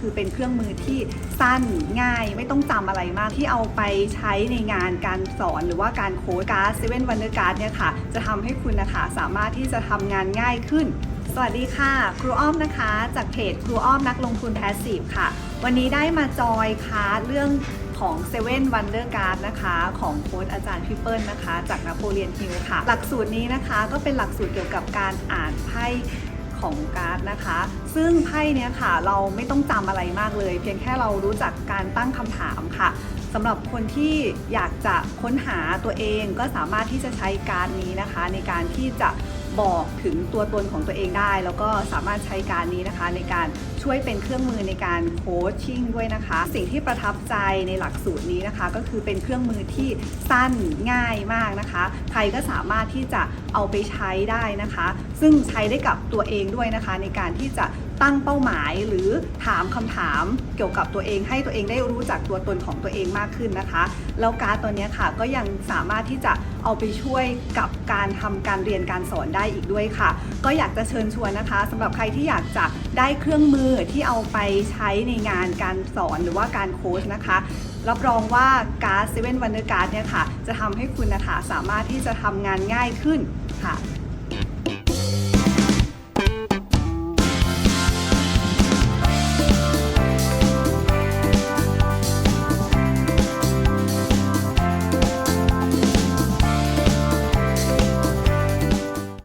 คือเป็นเครื่องมือที่สั้นง่ายไม่ต้องจำอะไรมากที่เอาไปใช้ในงานการสอนหรือว่าการโค้ดการ์ดเซเว่นวันเดอร์การ์ดเนี่ยค่ะ จะทำให้คุณนะคะสามารถที่จะทำงานง่ายขึ้น สวัสดีค่ะ ครูอ้อมนะคะ จากเพจครูอ้อมนักลงทุนแพสซีฟค่ะ วันนี้ได้มาจอยคลาสเรื่องของ Seven Wonder Card นะคะ ของโค้ดอาจารย์พี่เปิลนะคะ จากนโปเลียนฮิลค่ะ หลักสูตรนี้นะคะก็เป็นหลักสูตรเกี่ยวกับการอ่านไพ่ ของการ์ดนะคะ ซึ่งไพ่เนี้ยค่ะเราไม่ต้องจำอะไรมากเลย เพียงแค่เรารู้จักการตั้งคำถามค่ะสำหรับคนที่อยากจะค้นหาตัวเองก็สามารถที่จะใช้การดนี้นะคะ ในการที่จะบอกถึงตัวตนของตัวเองได้ แล้วก็สามารถใช้การนี้นะคะ ในการช่วยเป็นเครื่องมือในการโคชชิ่งด้วยนะคะ สิ่งที่ประทับใจในหลักสูตรนี้นะคะ ก็คือเป็นเครื่องมือที่สั้นง่ายมากนะคะ ใครก็สามารถที่จะเอาไปใช้ได้นะคะ ซึ่งใช้ได้กับตัวเองด้วยนะคะ ในการที่จะตั้งเป้าหมายหรือถามคำถามเกี่ยวกับตัวเองให้ตัวเองได้รู้จักตัวตนของตัวเองมากขึ้นนะคะ แล้วการ์ดตัวนี้ค่ะก็ยังสามารถที่จะเอาไปช่วยกับการทำการเรียนการสอนได้อีกด้วยค่ะ ก็อยากจะเชิญชวนนะคะสำหรับใครที่อยากจะได้เครื่องมืออที่เอาไปใช้ในงานการสอนหรือว่าการโค้ชนะคะ รับรองว่าการ์ดเซเว่นวันเดอร์การ์ดเนี่ยค่ะ จะทำให้คุณนะคะสามารถที่จะทำงานง่ายขึ้นค่ะ